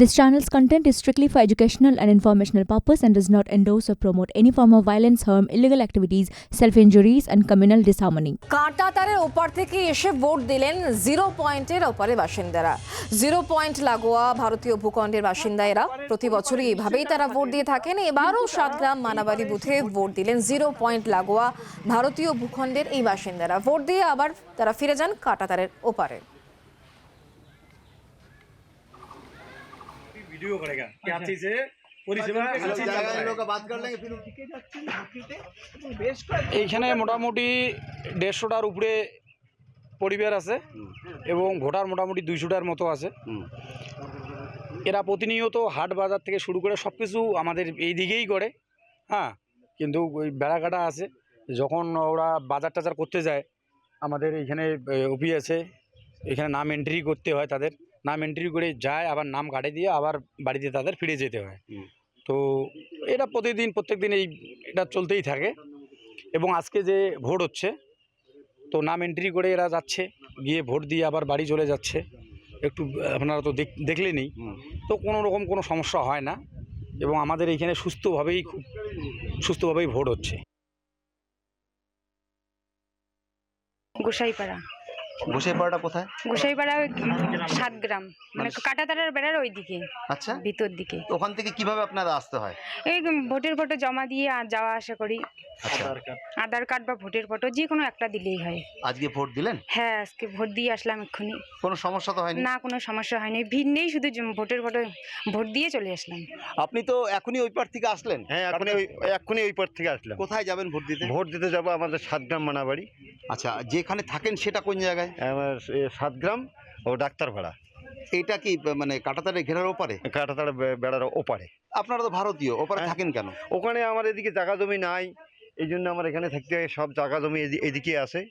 This channel's content is strictly for educational and informational purpose and does not endorse or promote any form of violence, harm, illegal activities, self-injuries and communal disharmony. কাঁটাতারের ওপার থেকে এসে vote দিলেন zero পয়েন্টের ওপারে বাসিন্দারা zero point লাগোয়া ভারতীয় ভূখণ্ডের বাসিন্দা এরা প্রতি বছরই এইভাবেই তারা ভোট দিয়ে থাকেন এবারও সাতগ্রাম মানাবাড়ি বুথে ভোট দিলেন জিরো পয়েন্ট লাগোয়া ভারতীয় ভূখণ্ডের এই বাসিন্দারা ভোট দিয়ে আবার তারা ফিরে যান কাঁটাতারের ওপারে वीडियो करेगा क्या चीज है পরিষেবা अच्छी चल रहा है। बात कर लेंगे फिर এইখানে মোটামুটি দেড়শোটার উপরে পরিবার আছে এবং ভোটার মোটামুটি দুইশোটার মতো আছে এরা প্রতিনিয়ত হাট বাজার থেকে শুরু করে সব কিছু আমাদের এই দিকেই করে হ্যাঁ কিন্তু ওই বেড়াকাটা আছে যখন ওরা বাজার টাজার করতে যায় আমাদের এইখানে ওপি আছে এখানে নাম এন্ট্রি করতে হয় তাদের নাম এন্ট্রি করে যায় আবার নাম কাটে দিয়ে আবার বাড়িতে তাদের ফিরে যেতে হয়। তো এটা প্রতিদিন প্রত্যেক দিন এই এটা চলতেই থাকে। এবং আজকে যে ভোট হচ্ছে তো নাম এন্ট্রি করে এরা যাচ্ছে গিয়ে ভোট দিয়ে আবার বাড়ি চলে যাচ্ছে। একটু আপনারা তো দেখ- দেখলেনই। তো কোনো রকম কোনো সমস্যা হয় না। এবং আমাদের এইখানে সুস্থভাবেই খুব সুস্থভাবেই ভোট হচ্ছে। গোসাইপাড়া। বসে কোথায়? গোসাইপাড়া সাত গ্রাম মানে কাটাতারের বেড়ার ওই দিকে আচ্ছা। ভিতর দিকে। ওখান থেকে কীভাবে আপনারা আসতে হয়? এই ভোটের ফটো জমা দিয়ে আর যাওয়া আসা করি। আচ্ছা। আধার কার্ড বা ভোটের ফটো যে কোনো একটা দিলেই হয়। আজকে ভোট দিলেন? হ্যাঁ আজকে ভোট দিয়ে আসলাম এক্ষুনি। কোনো সমস্যা তো হয়নি? না কোনো সমস্যা হয়নি। ভিড় নেই শুধু ভোটের ফটো ভোট দিয়ে চলে আসলাম। আপনি তো এখনই ওই পার থেকে আসলেন? হ্যাঁ এখনই ওই এক্ষুনি ওই পার থেকে আসলাম। কোথায় যাবেন ভোট দিতে? ভোট দিতে যাব আমাদের সাতগ্রাম মানাবাড়ি। আচ্ছা যেখানে থাকেন সেটা কোন জায়গায়? আমার গ্রাম সাতগ্রাম ও ডাক্তার ভাড়া। এটা কি মানে কাটাতারে ঘেরার ওপারে? কাটাতারে বেড়ার ওপারে। আপনারা তো ভারতীয় ওপারে হ্যাঁ। থাকেন কেন? ওখানে আমার এদিকে জায়গা জমি নাই এই জন্য আমার এখানে থাকতে হয় সব জায়গা জমি এদি- এদিকে আছে।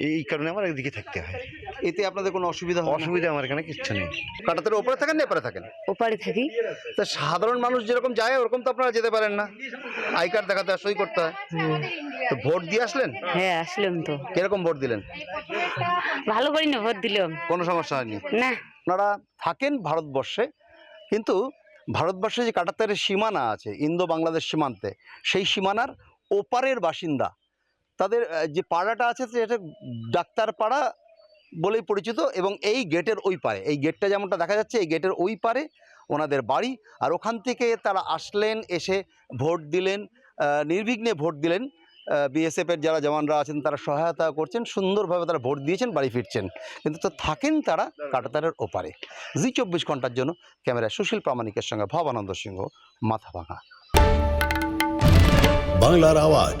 এই কারণে আমার একদিকে থাকতে হয়। এতে আপনাদের কোনো অসুবিধা হয় অসুবিধা আমার এখানে কিচ্ছু নেই। কাটাতারে ওপারে থাকেন না এপারে থাকেন? ওপারে থাকি। তা সাধারণ মানুষ যেরকম যায় ওরকম তো আপনারা যেতে পারেন না। আই কার্ড দেখাতে হয় সই করতে হয়। তো ভোট দিয়ে আসলেন? হ্যাঁ আসলাম তো। কীরকম ভোট দিলেন? ভালো করি না ভোট দিলাম। কোনো সমস্যা হয়নি? না। আপনারা থাকেন ভারতবর্ষে কিন্তু ভারতবর্ষে যে কাটাতারের সীমানা আছে ইন্দো বাংলাদেশ সীমান্তে সেই সীমানার ওপারের বাসিন্দা তাদের যে পাড়াটা আছে সেটা ডাক্তার পাড়া বলেই পরিচিত এবং এই গেটের ওই পারে এই গেটটা যেমনটা দেখা যাচ্ছে, এই গেটের ওই পারে ওনাদের বাড়ি আর ওখান থেকে তারা আসলেন, এসে ভোট দিলেন নির্বিঘ্নে ভোট দিলেন। বিএসএফের যারা জওয়ানরা আছেন তারা সহায়তা করছেন, সুন্দরভাবে তারা ভোট দিয়েছেন, বাড়ি ফিরছেন। কিন্তু তো থাকেন তারা কাটাতারের ওপারে। জি চব্বিশ ঘণ্টার জন্য ক্যামেরায় সুশীল প্রামাণিকের সঙ্গে ভবানন্দ সিংহ মাথা ভাঙা বাংলার আওয়াজ